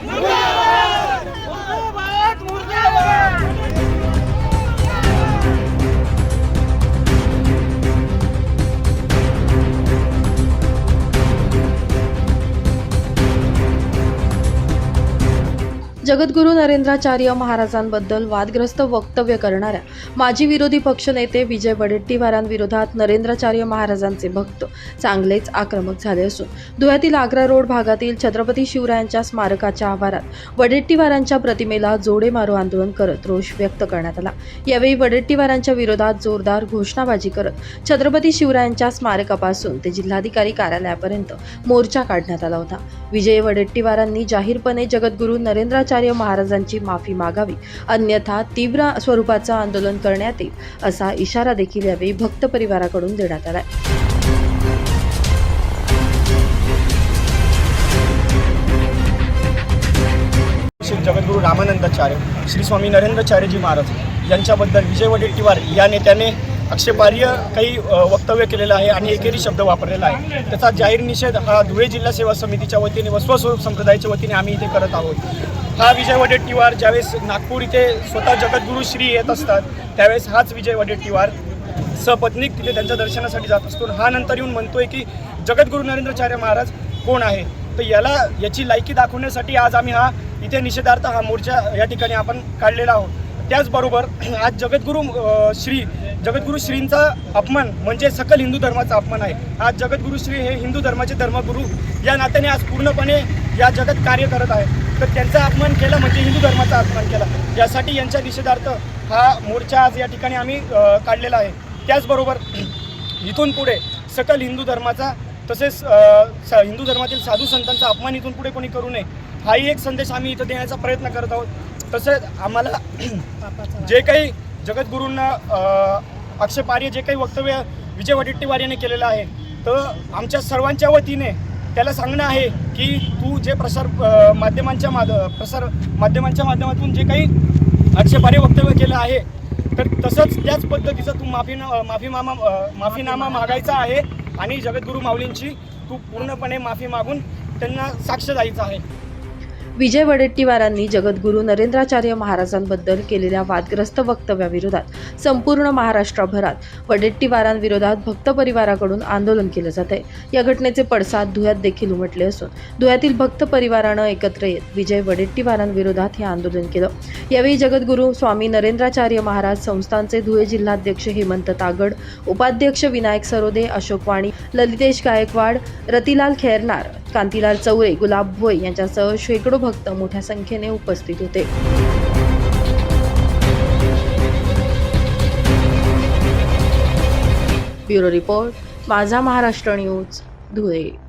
না जगद्गुरू नरेंद्राचार्य महाराजांबद्दल वादग्रस्त वक्तव्य करणाऱ्या माजी विरोधी पक्षनेते विजय वडेट्टीवारांविरोधात नरेंद्राचार्य महाराजांचे भक्त चांगलेच आक्रमक झाले असून धुळ्यातील आग्रा रोड भागातील छत्रपती शिवरायांच्या स्मारकाच्या आवारात वडेट्टीवारांच्या प्रतिमेला जोडे मारो आंदोलन करत रोष व्यक्त करण्यात आला. यावेळी वडेट्टीवारांच्या विरोधात जोरदार घोषणाबाजी करत छत्रपती शिवरायांच्या स्मारकापासून ते जिल्हाधिकारी कार्यालयापर्यंत मोर्चा काढण्यात आला होता. विजय वडेट्टीवारांनी जाहीरपणे जगद्गुरू नरेंद्राचार्य महाराजांची माफी मागावी अन्यथा तीव्र स्वरूपाचं आंदोलन करण्यात येईल असा इशारा देखील यावेळी भक्त परिवाराकडून देण्यात आलाय. श्री जगद्गुरू रामानंदाचार्य श्री स्वामी नरेंद्रचार्यजी महाराज यांच्याबद्दल विजय वडेट्टीवार या नेत्याने आक्षेपार्ह काही वक्तव्य केलेलं आहे आणि एकेरी शब्द वापरलेला आहे. त्याचा जाहीर निषेध हा धुळे जिल्हा सेवा समितीच्या वतीने व स्वस्वरूप संप्रदायाच्या वतीने आम्ही इथे करत आहोत. हा विजय वडेट्टीवार ज्यावेळेस नागपूर इथे स्वतः जगद्गुरू श्री येत असतात त्यावेळेस हाच विजय वडेट्टीवार सपत्नीक तिथे त्यांच्या दर्शनासाठी जात असतो. हा नंतर येऊन म्हणतोय की जगद्गुरू नरेंद्रचार्य महाराज कोण आहे? तर याला याची लायकी दाखवण्यासाठी आज आम्ही हा इथे निषेधार्थ हा मोर्चा या ठिकाणी आपण काढलेला आहोत. त्याचबरोबर आज जगद्गुरू श्री जगद्गुरू श्रींचा अपमान म्हणजे सकल हिंदू धर्माचा अपमान आहे. आज जगद्गुरू श्री हे हिंदू धर्माचे धर्मगुरू या नात्याने आज पूर्णपणे या जगात कार्य करत आहे. तर त्यांचा अपमान केला म्हणजे हिंदू धर्माचा अपमान केला. यासाठी यांच्या निषेधार्थ हा मोर्चा आज या ठिकाणी आम्ही काढलेला आहे. त्याचबरोबर इथून पुढे सकल हिंदू धर्माचा तसेच हिंदू धर्मातील साधू संतांचा अपमान इथून पुढे कोणी करू नये हाही एक संदेश आम्ही इथं देण्याचा प्रयत्न करत आहोत. तसेच आम्हाला जे काही जगद्गुरूंना अ, आक्षेपार्ह जे काही वक्तव्य विजय वडेट्टीवार याने केलेलं आहे तर आमच्या सर्वांच्या वतीने त्याला सांगणं आहे की तू जे प्रसार माध्यमांच्या माध प्रसार माध्यमांच्या माध्यमातून जे काही आक्षेपार्ह वक्तव्य केलं आहे तर तसंच त्याच पद्धतीचं तू माफी माफी मामा माफीनामा मागायचा आहे आणि जगद्गुरू माऊलींची तू पूर्णपणे माफी मागून त्यांना साक्ष द्यायचं आहे. विजय वडेट्टीवारांनी जगद्गुरू नरेंद्राचार्य महाराजांबद्दल केलेल्या वादग्रस्त वक्तव्याविरोधात संपूर्ण महाराष्ट्रभरात वडेट्टीवारांविरोधात भक्त परिवाराकडून आंदोलन केलं जात आहे. या घटनेचे पडसाद धुळ्यात देखील उमटले असून धुळ्यातील भक्त परिवारानं एकत्र येत विजय वडेट्टीवारांविरोधात हे आंदोलन केलं. यावेळी जगद्गुरू स्वामी नरेंद्राचार्य महाराज संस्थांचे धुळे जिल्हाध्यक्ष हेमंत तागड उपाध्यक्ष विनायक सरोदे अशोक वाणी ललितेश गायकवाड रतिलाल खैरनार कांतीलाल चौरे गुलाब भोय यांच्यासह शेकडो भक्त मोठ्या संख्येने उपस्थित होते. ब्युरो रिपोर्ट माझा महाराष्ट्र न्यूज धुळे.